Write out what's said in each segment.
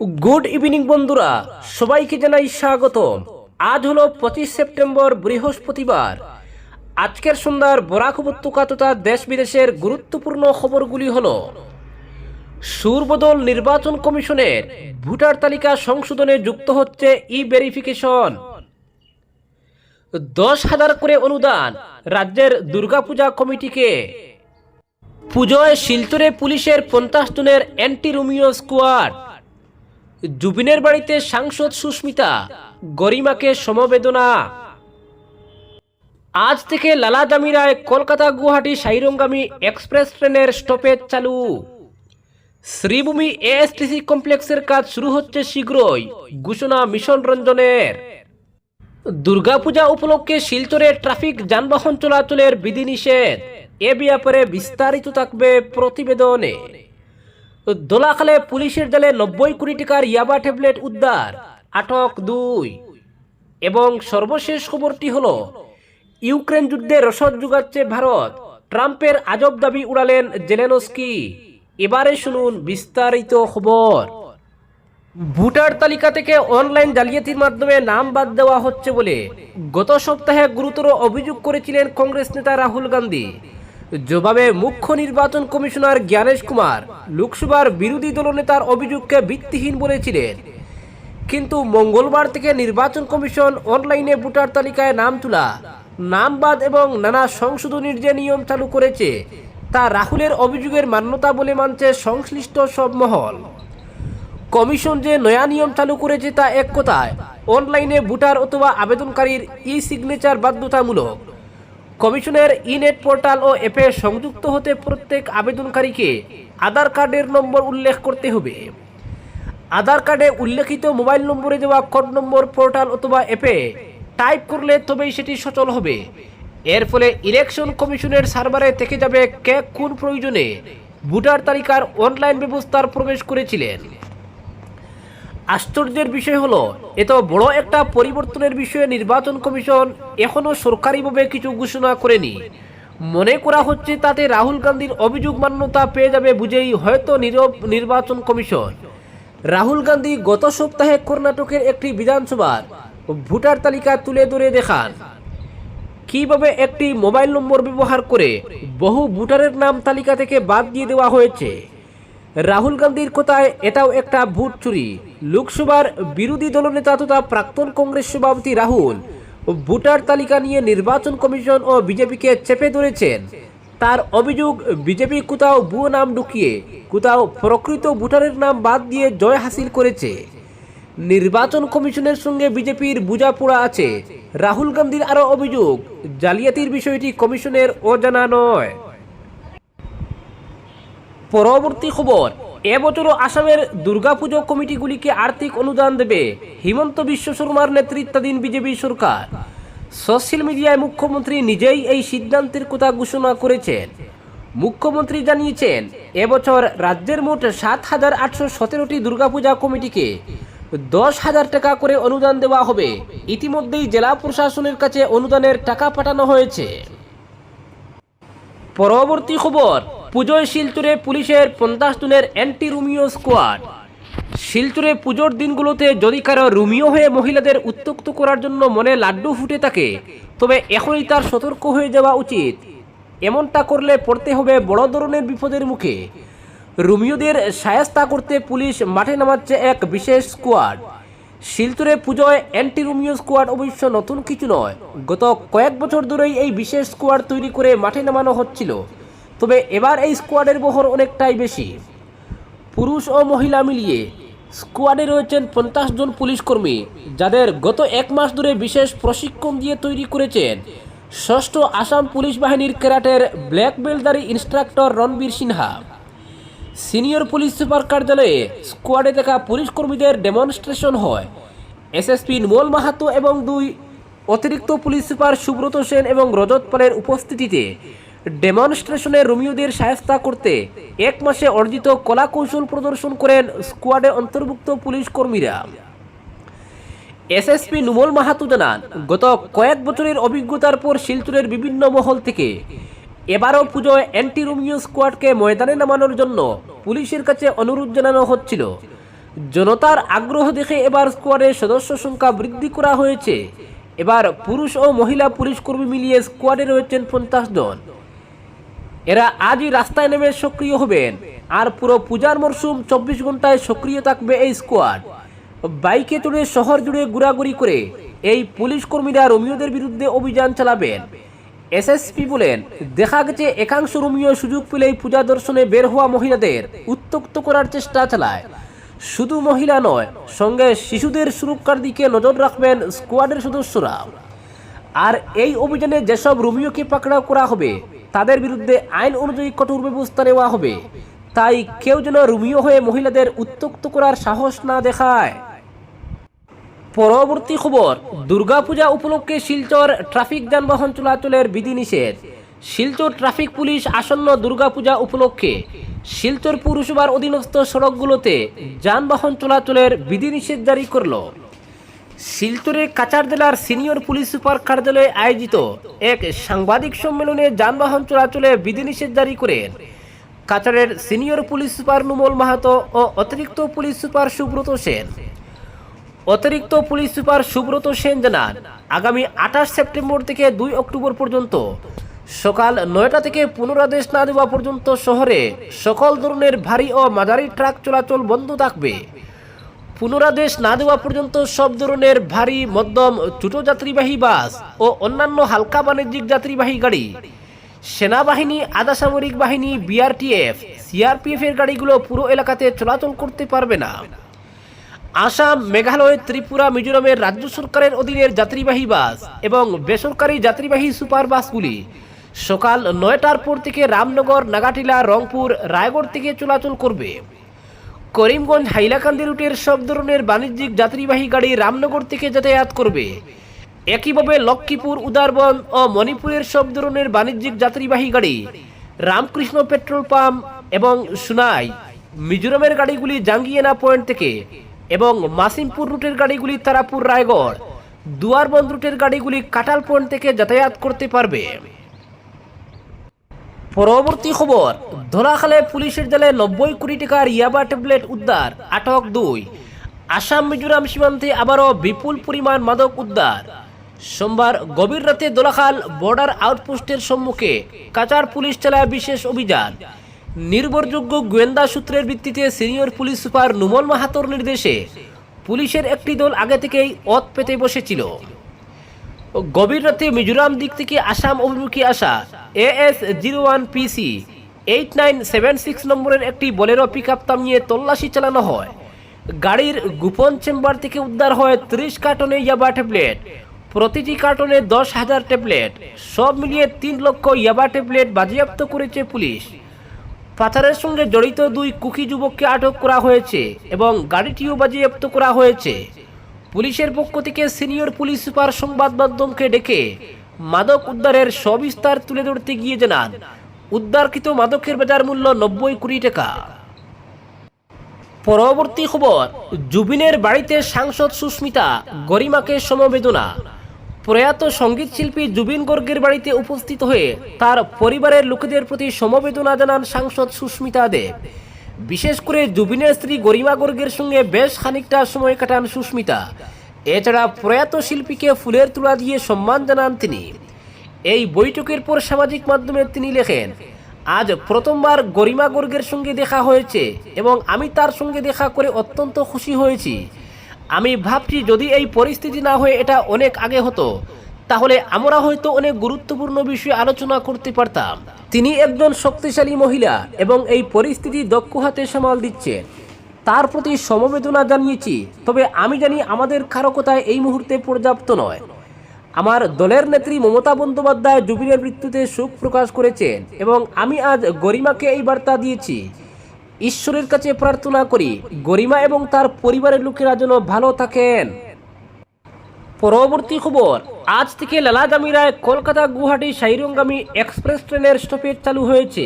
Good evening বন্ধুরা, সবাইকে জানাই স্বাগত আজ হলো পঁচিশ সেপ্টেম্বর, বৃহস্পতিবার। আজকের সন্ধ্যার বরাক উপত্যকা তথা দেশ বিদেশের গুরুত্বপূর্ণ খবরগুলি হল, সুরবদল নির্বাচন কমিশনের ভোটার তালিকা সংশোধনে যুক্ত হচ্ছে ই ভেরিফিকেশন দশ হাজার করে অনুদান রাজ্যের দুর্গাপূজা কমিটিকে। পুজোয় শিলচরে পুলিশের পঞ্চাশ জনের অ্যান্টি রোমিও স্কোয়াড। জুবিনের বাড়িতে সাংসদ সুস্মিতা, গরিমাকে সমবেদনা। আজ থেকে লালা দামিরায় কলকাতা গুয়াহাটি সাইরঙ্গামী এক্সপ্রেস ট্রেনের স্টপেজ চালু। শ্রীভূমি এএসটিসি কমপ্লেক্সের কাজ শুরু হচ্ছে শীঘ্রই, ঘোষণা মিশন রঞ্জনের। দুর্গাপূজা উপলক্ষে শিলচরে ট্রাফিক যানবাহন চলাচলের বিধিনিষেধ, এ ব্যাপারে বিস্তারিত থাকবে প্রতিবেদনে। দোলাখালে পুলিশের জালে নব্বই কোটি টাকার ইয়াবা ট্যাবলেট উদ্ধার। আটক দুই। এবং সর্বশেষ খবরটি হল, ইউক্রেন যুদ্ধে রসদ যোগাচ্ছে ভারত। ট্রাম্পের আজব দাবি উড়ালেন জেলেনস্কি। এবারে শুনুন বিস্তারিত খবর। ভোটার তালিকা থেকে অনলাইন জালিয়াতির মাধ্যমে নাম বাদ দেওয়া হচ্ছে বলে গত সপ্তাহে গুরুতর অভিযোগ করেছিলেন কংগ্রেস নেতা রাহুল গান্ধী। জবাবে মুখ্য নির্বাচন কমিশনার জ্ঞানেশ কুমার, লোকসভার বিরোধী দলনেতার অভিযোগকে ভিত্তিহীন বলেছিলেন। কিন্তু মঙ্গলবার থেকে নির্বাচন কমিশন অনলাইনে ভোটার তালিকায় নাম তোলা নাম বাদ এবং নানা সংশোধনীর যে নিয়ম চালু করেছে, তা রাহুলের অভিযোগের মান্যতা বলে মানছে সংশ্লিষ্ট সব মহল। কমিশন যে নয়া নিয়ম চালু করেছে তা এক কথায়, অনলাইনে ভোটার অথবা আবেদনকারীর ই সিগনেচার বাধ্যতামূলক। কমিশনের ইনেট পোর্টাল ও অ্যাপে সংযুক্ত হতে প্রত্যেক আবেদনকারীকে আধার কার্ডের নম্বর উল্লেখ করতে হবে। আধার কার্ডে উল্লেখিত মোবাইল নম্বরে দেওয়া কোড নম্বর, পোর্টাল অথবা অ্যাপে টাইপ করলে তবেই সেটি সচল হবে। এর ফলে ইলেকশন কমিশনের সার্ভারে থেকে যাবে কে কোন প্রয়োজনে ভোটার তালিকার অনলাইন ব্যবস্থার প্রবেশ করেছিলেন। আশ্চর্যের বিষয় হলো এত বড় একটা পরিবর্তনের বিষয়ে নির্বাচন কমিশন এখনও সরকারিভাবে কিছু ঘোষণা করেনি। মনে করা হচ্ছে তাতে রাহুল গান্ধীর অভিযোগ মান্যতা পেয়ে যাবে বুঝেই হয়তো নীরব নির্বাচন কমিশন। রাহুল গান্ধী গত সপ্তাহে কর্ণাটকের একটি বিধানসভার ভোটার তালিকা তুলে ধরে দেখান। কীভাবে একটি মোবাইল নম্বর ব্যবহার করে বহু ভোটারের নাম তালিকা থেকে বাদ দিয়ে দেওয়া হয়েছে? রাহুল গান্ধীর কথায় এটাও একটা ভোট চুরি। লোকসভার বিরোধী দলনেতা তথা প্রাক্তন কংগ্রেস সভাপতি রাহুল ভোটার তালিকা নিয়ে নির্বাচন কমিশন ও বিজেপিকে চেপে ধরেছেন। তার অভিযোগ, বিজেপি কোথাও ভুয়ো নাম ঢুকিয়ে, কোথাও প্রকৃত ভোটারের নাম বাদ দিয়ে জয় হাসিল করেছে। নির্বাচন কমিশনের সঙ্গে বিজেপির বোঝাপড়া আছে। রাহুল গান্ধীর আরও অভিযোগ, জালিয়াতির বিষয়টি কমিশনের অজানা নয়। পরবর্তী খবর এবছরও আসামের দুর্গাপুজো কমিটিগুলিকে আর্থিক অনুদান দেবে হিমন্ত বিশ্ব শর্মার নেতৃত্বাধীন বিজেপি সরকার। সোশ্যাল মিডিয়ায় মুখ্যমন্ত্রী নিজেই এই সিদ্ধান্তের কথা ঘোষণা করেছেন। মুখ্যমন্ত্রী জানিয়েছেন এবছর রাজ্যের মোট সাত হাজার আটশো সতেরোটি দুর্গাপূজা কমিটিকে দশ হাজার টাকা করে অনুদান দেওয়া হবে। ইতিমধ্যেই জেলা প্রশাসনের কাছে অনুদানের টাকা পাঠানো হয়েছে। পরবর্তী খবর পুজোয় শিলচরে পুলিশের পঞ্চাশ জনের অ্যান্টি রোমিও স্কোয়াড শিলচরে পুজোর দিনগুলোতে যদি কারও রোমিও হয়ে মহিলাদের উত্তক্ত করার জন্য মনে লাড্ডু ফুটে থাকে, তবে এখনই তার সতর্ক হয়ে যাওয়া উচিত। এমনটা করলে পড়তে হবে বড় ধরনের বিপদের মুখে। রোমিওদের সায়স্তা করতে পুলিশ মাঠে নামাচ্ছে এক বিশেষ স্কোয়াড শিলচরে পুজোয় অ্যান্টি রোমিও স্কোয়াড অবশ্য নতুন কিছু নয়। গত কয়েক বছর ধরেই এই বিশেষ স্কোয়াড তৈরি করে মাঠে নামানো হচ্ছিল। তবে এবার এই স্কোয়াডের বহর অনেকটাই বেশি। পুরুষ ও মহিলা মিলিয়ে স্কোয়াডে রয়েছেন পঞ্চাশ জন পুলিশ কর্মী, যাদের গত এক মাস ধরে বিশেষ প্রশিক্ষণ দিয়ে তৈরি করেছেন ষষ্ঠ আসাম পুলিশ বাহিনীর ক্যারাটের black বেল্টদারি instructor Ranbir Sinha. Senior police super কার্যালয়ে স্কোয়াডে দেখা পুলিশ কর্মীদের ডেমনস্ট্রেশন হয়। এসএসপি নুমল মাহাতো এবং দুই অতিরিক্ত পুলিশ সুপার সুব্রত সেন এবং রজত পালের উপস্থিতিতে ডেমনস্ট্রেশনে রোমিওদের সায়স্তা করতে এক মাসে অর্জিত কলা কৌশল প্রদর্শন করেন স্কোয়াডে অন্তর্ভুক্ত পুলিশ কর্মীরা। এসএসপি নুমল মাহাতু জানান, গত কয়েক বছরের অভিজ্ঞতার পর শিলচরের বিভিন্ন মহল থেকে এবারও পুজোয় অ্যান্টি রোমিও স্কোয়াডকে ময়দানে নামানোর জন্য পুলিশের কাছে অনুরোধ জানানো হচ্ছিল। জনতার আগ্রহ দেখে এবার স্কোয়াডের সদস্য সংখ্যা বৃদ্ধি করা হয়েছে। এবার পুরুষ ও মহিলা পুলিশ কর্মী মিলিয়ে স্কোয়াডে রয়েছেন পঞ্চাশ জন। এরা আজই রাস্তায় নেমে সক্রিয় হবেন। আর পুরো পূজার মরশুম চব্বিশ ঘন্টায় সক্রিয় থাকবে এই স্কোয়াড বাইকে চড়ে শহর জুড়ে ঘোরাঘুরি করে এই পুলিশ কর্মীরা রোমিওদের বিরুদ্ধে অভিযান চালাবেন। এসএসপি বলেন, দেখা গেছে একাংশ রোমিও সুযোগ পেলেই পূজা দর্শনে বের হওয়া মহিলাদের উত্তক্ত করার চেষ্টা চালায়। শুধু মহিলা নয়, সঙ্গে শিশুদের সুরক্ষার দিকে নজর রাখবেন স্কোয়াডের সদস্যরা। আর এই অভিযানে যেসব রোমিওকে পাকড়াও করা হবে, তাদের বিরুদ্ধে আইন অনুযায়ী কঠোর ব্যবস্থা নেওয়া হবে। তাই কেউ যেন রোমিও হয়ে মহিলাদের উত্তক্ত করার সাহস না দেখায়। পরবর্তী খবর, দুর্গাপূজা উপলক্ষে শিলচর ট্রাফিক যানবাহন চলাচলের বিধিনিষেধ। শিলচর ট্রাফিক পুলিশ আসন্ন দুর্গাপূজা উপলক্ষে শিলচর পৌরসভার অধীনস্থ সড়কগুলোতে যানবাহন চলাচলের বিধিনিষেধ জারি করল। শিলচরে কাচার জেলার সিনিয়র পুলিশ সুপার কার্যালয়ে আয়োজিত এক সাংবাদিক সম্মেলনে যানবাহন চলাচলে বিধিনিষেধ জারি করেন কাচারের senior police super Numal Mahato ও অতিরিক্ত পুলিশ সুপার সুব্রত সেন। অতিরিক্ত পুলিশ সুপার সুব্রত সেন জানান, আগামী আঠাশ সেপ্টেম্বর থেকে দুই অক্টোবর পর্যন্ত সকাল নয়টা থেকে পুনরাদেশ না দেওয়া পর্যন্ত শহরে সকল ধরনের ভারী ও মাঝারি ট্রাক চলাচল বন্ধ থাকবে। পুনরাদেশ না দেওয়া পর্যন্ত সব ধরনের ভারী মধ্যম ছোট যাত্রীবাহী বাস ও অন্যান্য হালকা বাণিজ্যিক যাত্রীবাহী গাড়ি। সেনাবাহিনী আধা সামরিক বাহিনী, বিআরটিএফ, সিআরপিএফ এর গাড়িগুলো পুরো এলাকাতে চলাচল করতে পারবে না। আসাম, মেঘালয়, ত্রিপুরা, মিজোরামের রাজ্য সরকারের অধীনের যাত্রীবাহী বাস এবং বেসরকারি যাত্রীবাহী সুপার বাসগুলি সকাল নয়টার পর থেকে রামনগর, নাগাটিলা, রংপুর, রায়গড় থেকে চলাচল করবে। করিমগঞ্জ হাইলাকান্দি রুটের সব ধরনের বাণিজ্যিক যাত্রীবাহী গাড়ি রামনগর থেকে যাতায়াত করবে। একইভাবে লক্ষ্মীপুর, উদারবন ও মণিপুরের সব ধরনের বাণিজ্যিক যাত্রীবাহী গাড়ি রামকৃষ্ণ পেট্রোল পাম্প এবং সুনাই, মিজোরামের গাড়িগুলি জাঙ্গিয়ানা পয়েন্ট থেকে এবং মাসিমপুর রুটের গাড়িগুলি তারাপুর রায়গড় দুয়ারবন্দ রুটের গাড়িগুলি কাটাল পয়েন্ট থেকে যাতায়াত করতে পারবে। পরবর্তী খবর ধরাখালে পুলিশের জালে নব্বই কোটি টাকার ইয়াবা ট্যাবলেট উদ্ধার, আটক দুই। আসাম, মিজোরাম সীমান্তে আবারও বিপুল পরিমাণ মাদক উদ্ধার। সোমবার গভীর রাতে দোলাখাল বর্ডার আউটপোস্টের সম্মুখে কাচার পুলিশ চালায় বিশেষ অভিযান। নির্ভরযোগ্য গোয়েন্দা সূত্রের ভিত্তিতে সিনিয়র পুলিশ সুপার নুমল মাহাতোর নির্দেশে পুলিশের একটি দল আগে থেকেই অত পেতে বসেছিল। গভীর রাতে মিজোরাম দিক থেকে আসাম অভিমুখী আসা A S zero one PC eight nine seven six নম্বরের একটি বলেরো পিক আপ থামিয়ে তল্লাশি চালানো হয়। গাড়ির গোপন চেম্বার থেকে উদ্ধার হয় ত্রিশ কার্টনে ইয়াবা ট্যাবলেট। প্রতিটি কার্টনে দশ হাজার ট্যাবলেট। সব মিলিয়ে তিন লক্ষ ইয়াবা ট্যাবলেট বাজেয়াপ্ত করেছে পুলিশ। পাচারের সঙ্গে জড়িত দুই কুকি যুবককে আটক করা হয়েছে এবং গাড়িটিও বাজেয়াপ্ত করা হয়েছে। পুলিশের পক্ষ থেকে সিনিয়র পুলিশ সুপার সংবাদ মাধ্যমকে ডেকে মাদক উদ্ধারের সবিস্তার তুলে ধরতে গিয়ে জানান, উদ্ধারকৃত মাদকের বাজার মূল্য নব্বই কোটি টাকা। পরবর্তী খবর, জুবিনের বাড়িতে সাংসদ সুস্মিতা গরিমাকে সমবেদনা। প্রয়াত সংগীত শিল্পী জুবিন গর্গের বাড়িতে উপস্থিত হয়ে তার পরিবারের লোকেদের প্রতি সমবেদনা জানান সাংসদ সুস্মিতা দেব। বিশেষ করে জুবিনের স্ত্রী গরিমা গর্গের সঙ্গে বেশ খানিকটা সময় কাটান সুস্মিতা। এছাড়া প্রয়াত শিল্পীকে ফুলের তুলা দিয়ে সম্মান জানান তিনি। এই বৈঠকের পর সামাজিক মাধ্যমে তিনি লেখেন, আজ প্রথমবার গরিমা গর্গের সঙ্গে দেখা হয়েছে এবং আমি তার সঙ্গে দেখা করে অত্যন্ত খুশি হয়েছি। আমি ভাবছি যদি এই পরিস্থিতি না হয়ে এটা অনেক আগে হতো। তাহলে আমরা হয়তো অনেক গুরুত্বপূর্ণ বিষয়ে আলোচনা করতে পারতাম। তিনি একজন শক্তিশালী মহিলা এবং এই পরিস্থিতি দক্ষ হাতে সামাল দিচ্ছেন তার প্রতি সমবেদনা জানিয়েছি, তবে আমি জানি আমাদের কারও কথায় এই মুহূর্তে পর্যাপ্ত নয়। আমার দলের নেত্রী মমতা বন্দ্যোপাধ্যায় জুবিনের মৃত্যুতে শোক প্রকাশ করেছেন এবং আমি আজ গরিমাকে এই বার্তা দিয়েছি। ঈশ্বরের কাছে প্রার্থনা করি, গরিমা এবং তার পরিবারের লোকেরা যেন ভালো থাকেন। পরবর্তী খবর। আজ থেকে লালা জামিরায় কলকাতা গুয়াহাটি সাইরঙ্গামী এক্সপ্রেস ট্রেনের স্টপেজ চালু হয়েছে।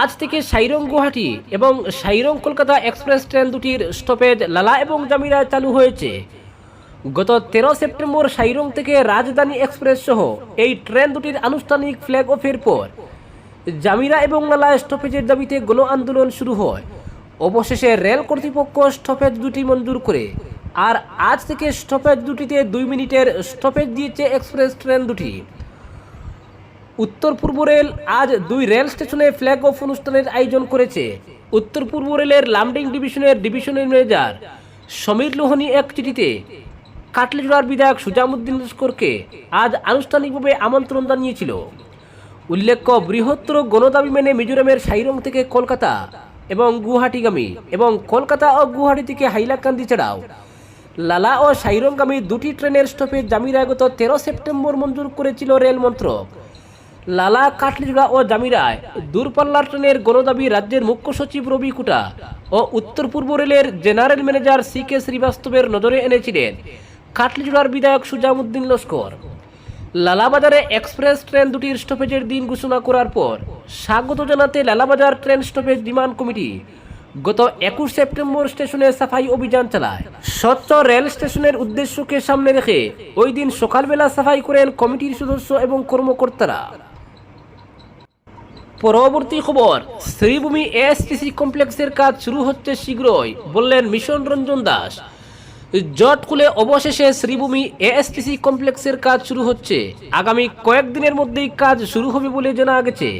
আজ থেকে সাইরং গুয়াহাটি এবং সাইরং কলকাতা এক্সপ্রেস ট্রেন দুটির স্টপেজ লালা এবং জামিরায় চালু হয়েছে। গত তেরো সেপ্টেম্বর সাইরং থেকে রাজধানী এক্সপ্রেস সহ এই ট্রেন দুটির আনুষ্ঠানিক ফ্ল্যাগ অফের পর জামিরা এবং লালা স্টপেজের দাবিতে গণ আন্দোলন শুরু হয়। অবশেষে রেল কর্তৃপক্ষ স্টপেজ দুটি মঞ্জুর করে আর আজ থেকে স্টপেজ দুটিতে দুই মিনিটের স্টপেজ দিয়েছে এক্সপ্রেস ট্রেন দুটি। উত্তর পূর্ব রেল আজ দুই রেল স্টেশনে ফ্ল্যাগ অফ অনুষ্ঠানের আয়োজন করেছে। উত্তর পূর্ব রেলের লামডিং ডিভিশনের ডিভিশনের ম্যানেজার সমীর লোহানি এক চিঠিতে, কাটলিজোড়ার বিধায়ক সুজামুদ্দিন লস্করকে আজ আনুষ্ঠানিকভাবে আমন্ত্রণ জানিয়েছিল। উল্লেখ্য, বৃহত্তর গণদাবি মেনে মিজোরামের সাইরং থেকে কলকাতা এবং গুয়াহাটিগামী এবং কলকাতা ও গুয়াহাটি থেকে হাইলাকান্দি ছাড়াও লালা ও সাইরংগামী দুটি ট্রেনের স্টপেজ জামিরা গত তেরো সেপ্টেম্বর মঞ্জুর করেছিল রেল মন্ত্রক। লালা কাটলিজোড়া ও জামিরায় দূরপাল্লার ট্রেনের গণদাবি রাজ্যের মুখ্য সচিব রবি কুটা ও উত্তর পূর্ব রেলের জেনারেল ম্যানেজার সি কে শ্রীবাস্তবের নজরে এনেছিলেন কাটলিজোড়ার বিধায়ক সুজামুদ্দিন লস্কর। লালাবাজারে এক্সপ্রেস ট্রেন দুটির স্টপেজের দিন ঘোষণা করার পর স্বাগত জানাতে Lalabazar train stoppage demand committee গত একুশ সেপ্টেম্বর স্টেশনে সাফাই অভিযান চালায়। স্বচ্ছ রেল স্টেশনের উদ্দেশ্যকে সামনে রেখে ওই দিন সকালবেলা সাফাই করেন কমিটির সদস্য এবং কর্মকর্তারা। পরবর্তী খবর, শ্রীভূমি এএসটিসি কমপ্লেক্সের কাজ শুরু হচ্ছে শীঘ্রই, বললেন মিশন রঞ্জন দাস। জট খুলে অবশেষে শ্রীভূমি এএসটিসি কমপ্লেক্সের কাজ শুরু হচ্ছে। আগামী কয়েকদিনের মধ্যেই কাজ শুরু হবে বলে জানা গেছে।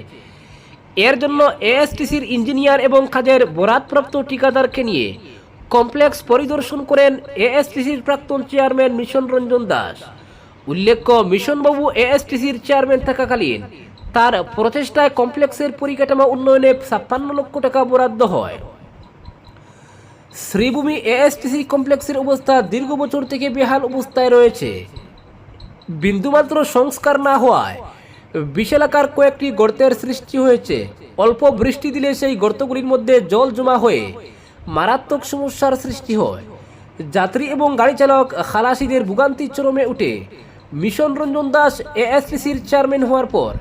এর জন্য এএসটিসির ইঞ্জিনিয়ার এবং কাজের বরাদপ্রাপ্ত ঠিকাদারকে নিয়ে কমপ্লেক্স পরিদর্শন করেন এএসটিসির প্রাক্তন চেয়ারম্যান মিশন রঞ্জন দাস। উল্লেখ্য, মিশনবাবু এএসটিসির চেয়ারম্যান থাকাকালীন তার প্রচেষ্টায় কমপ্লেক্সের পরিকাঠামো উন্নয়নে ছাপ্পান্ন লক্ষ টাকা বরাদ্দ হয়। শ্রীভূমি এএসটিসি কমপ্লেক্সের অবস্থা দীর্ঘ বছর থেকে বেহাল অবস্থায় রয়েছে। বিন্দুমাত্র সংস্কার না হওয়ায় বিশালাকার কয়েকটি গর্তের সৃষ্টি হয়েছে। অল্প বৃষ্টি দিলে সেই গর্তগুলির মধ্যে জল জমা হয়ে মারাত্মক সমস্যার সৃষ্টি হয়। যাত্রী এবং গাড়ি চালক খালাসিদের ভোগান্তির চরমে উঠে। মিশন রঞ্জন দাস এএসটিসির চেয়ারম্যান হওয়ার পর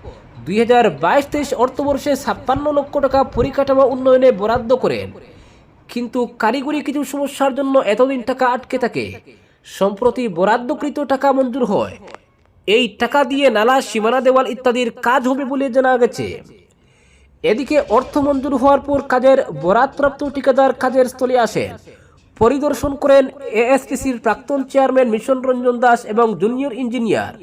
দুই হাজার বাইশ তেইশ অর্থবর্ষে ছাপ্পান্ন লক্ষ টাকা পরিকাঠামো উন্নয়নে বরাদ্দ করেন। কিন্তু কারিগরি কিছু সমস্যার জন্য এতদিন টাকা আটকে থাকে। সম্প্রতি বরাদ্দকৃত টাকা মঞ্জুর হয়। এই টাকা দিয়ে নালা, সীমানা দেওয়াল ইত্যাদির কাজ হবে বলে জানা গেছে। এদিকে অর্থ মঞ্জুর হওয়ার পর কাজের বরাদপ্রাপ্ত ঠিকাদার কাজের স্থলে আসেন পরিদর্শন করেন এএসটিসির প্রাক্তন চেয়ারম্যান মিশন রঞ্জন দাস এবং জুনিয়র ইঞ্জিনিয়ার।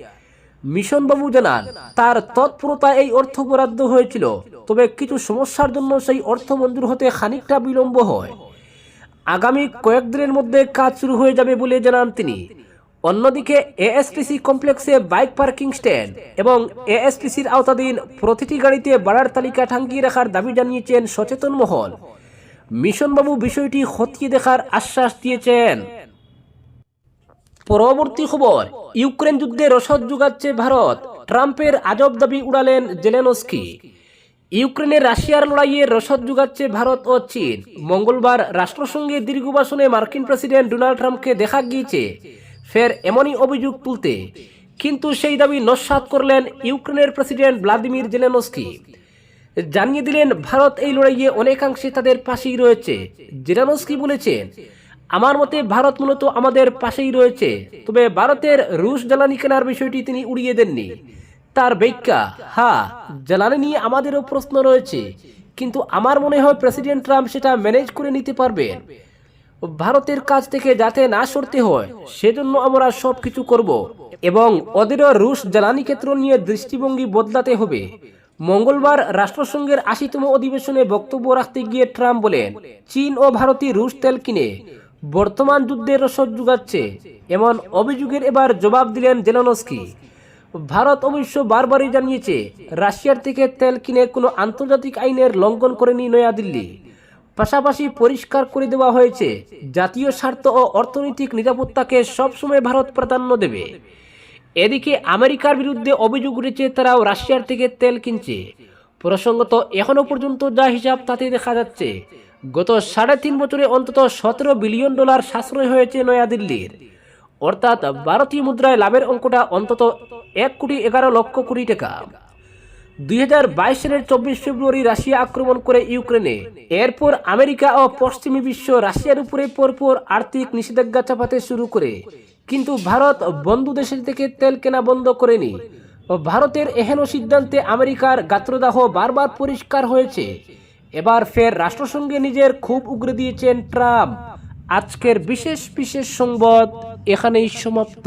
মিশনবাবু জানান, তার তৎপরতা এই অর্থ বরাদ্দ হয়েছিল, তবে কিছু সমস্যার জন্য সেই অর্থ মঞ্জুর হতে খানিকটা বিলম্ব হয়। আগামী কয়েকদিনের মধ্যে কাজ শুরু হয়ে যাবে বলে জানান তিনি। অন্যদিকে এএসটিসি কমপ্লেক্সে বাইক পার্কিং স্ট্যান্ড এবং এএসটিসির আওতাধীন প্রতিটি গাড়িতে ভাড়ার তালিকা ঠাঙ্গিয়ে রাখার দাবি জানিয়েছেন সচেতন মহল। মিশনবাবু বিষয়টি খতিয়ে দেখার আশ্বাস দিয়েছেন। পরবর্তী খবর, ইউক্রেন যুদ্ধে রসদ যোগাচ্ছে ভারত। ট্রাম্পের আজব দাবি উড়ালেন জেলেনস্কি। ইউক্রেনের রাশিয়ার লড়াইয়ে রসদ যোগাচ্ছে ভারত ও চীন। মঙ্গলবার রাষ্ট্রসংঘে দীর্ঘ মার্কিন প্রেসিডেন্ট ডোনাল্ড ট্রাম্পকে দেখা গিয়েছে। ফের এমনই অভিযোগ তুলতে। কিন্তু সেই দাবি নস্বাত করলেন ইউক্রেনের প্রেসিডেন্ট ভ্লাদিমির জেলেনস্কি। জানিয়ে দিলেন, ভারত এই লড়াইয়ে অনেকাংশে তাদের পাশেই রয়েছে। জেরানস্কি বলেছেন, আমার মতে ভারত মূলত আমাদের পাশেই রয়েছে, তবে ভারতের রুশ জ্বালানি কেনার বিষয়টি তিনি উড়িয়ে দেননি। তার ব্যাখ্যা হা জ্বালানি নিয়ে আমাদেরও প্রশ্ন রয়েছে, কিন্তু আমার মনে হয় প্রেসিডেন্ট ট্রাম্প সেটা ম্যানেজ করে নিতে পারবেন। ভারতের কাছ থেকে যাতে না সরতে হয়, সেজন্য আমরা সব কিছু করব এবং ওদেরও রুশ জ্বালানি ক্ষেত্র নিয়ে দৃষ্টিভঙ্গি বদলাতে হবে। মঙ্গলবার রাষ্ট্রসংঘের আশিতম অধিবেশনে বক্তব্য রাখতে গিয়ে ট্রাম্প বলেন, চীন ও ভারতই রুশ তেল কিনে, বর্তমান যুদ্ধের রসদ যোগাচ্ছে। এমন অভিযোগের এবার জবাব দিলেন জেলানস্কি। ভারত অবশ্য বারবারই জানিয়েছে, রাশিয়ার থেকে তেল কিনে কোনো আন্তর্জাতিক আইনের লঙ্ঘন করেনি নয়াদিল্লি। পাশাপাশি পরিষ্কার করে দেওয়া হয়েছে, জাতীয় স্বার্থ ও অর্থনৈতিক নিরাপত্তাকে সবসময় ভারত প্রাধান্য দেবে। এদিকে আমেরিকার বিরুদ্ধে অভিযোগ উঠেছে, তারাও রাশিয়ার থেকে তেল কিনছে। প্রসঙ্গত এখনও পর্যন্ত যা হিসাব তাতে দেখা যাচ্ছে, গত সাড়ে তিন বছরে অন্তত সতেরো বিলিয়ন ডলার সাশ্রয় হয়েছে নয়াদিল্লির। অর্থাৎ ভারতীয় মুদ্রায় লাভের অঙ্কটা অন্তত এক কোটি এগারো লক্ষ কোটি টাকা। দুই হাজার বাইশ সালের চব্বিশ ফেব্রুয়ারি রাশিয়া আক্রমণ করে ইউক্রেনে। এরপর আমেরিকা ও পশ্চিমী বিশ্ব রাশিয়ার উপরে পরপর আর্থিক নিষেধাজ্ঞা চাপাতে শুরু করে। কিন্তু ভারত বন্ধু দেশের থেকে তেল কেনা বন্ধ করেনি। ভারতের এহেন সিদ্ধান্তে আমেরিকার গাত্রদাহ বারবার পরিষ্কার হয়েছে। এবার ফের রাষ্ট্রসংঘে নিজের খুব উগরে দিয়েছেন ট্রাম্প। আজকের বিশেষ বিশেষ সংবাদ এখানেই সমাপ্ত।